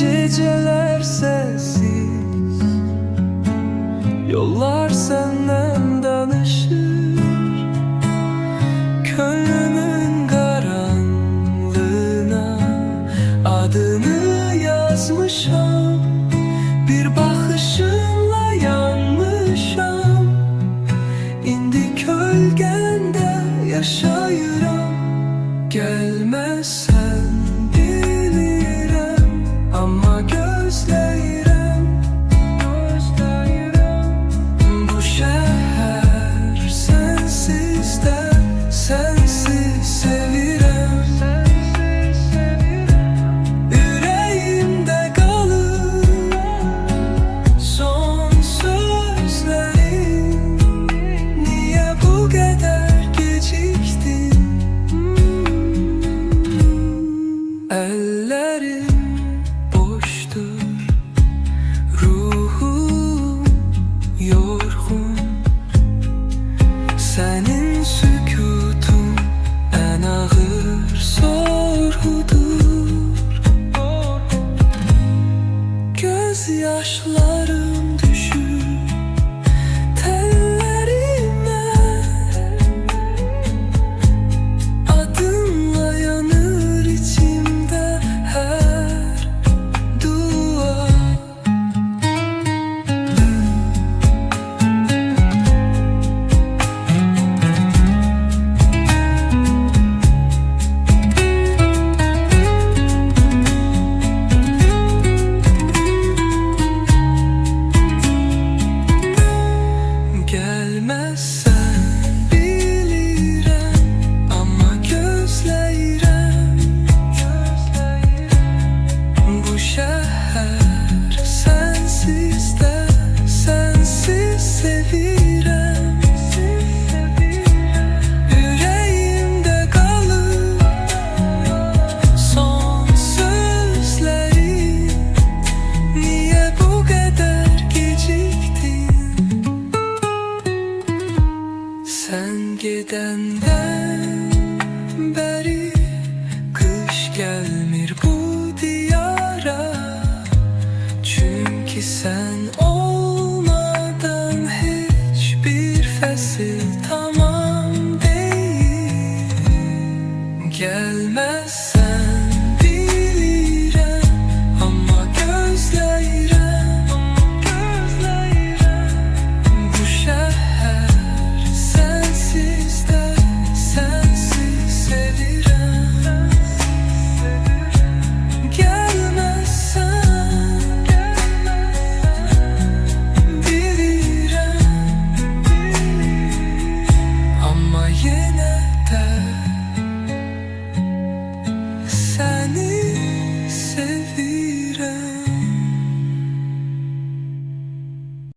Geceler sessiz. Yollar senden gölgende yaşayıram. Gelmezsen Göz Gidenden beri kış gelmir bu diyara. Çünkü sen olmadan hiçbir fesil tamam değil. Gelmez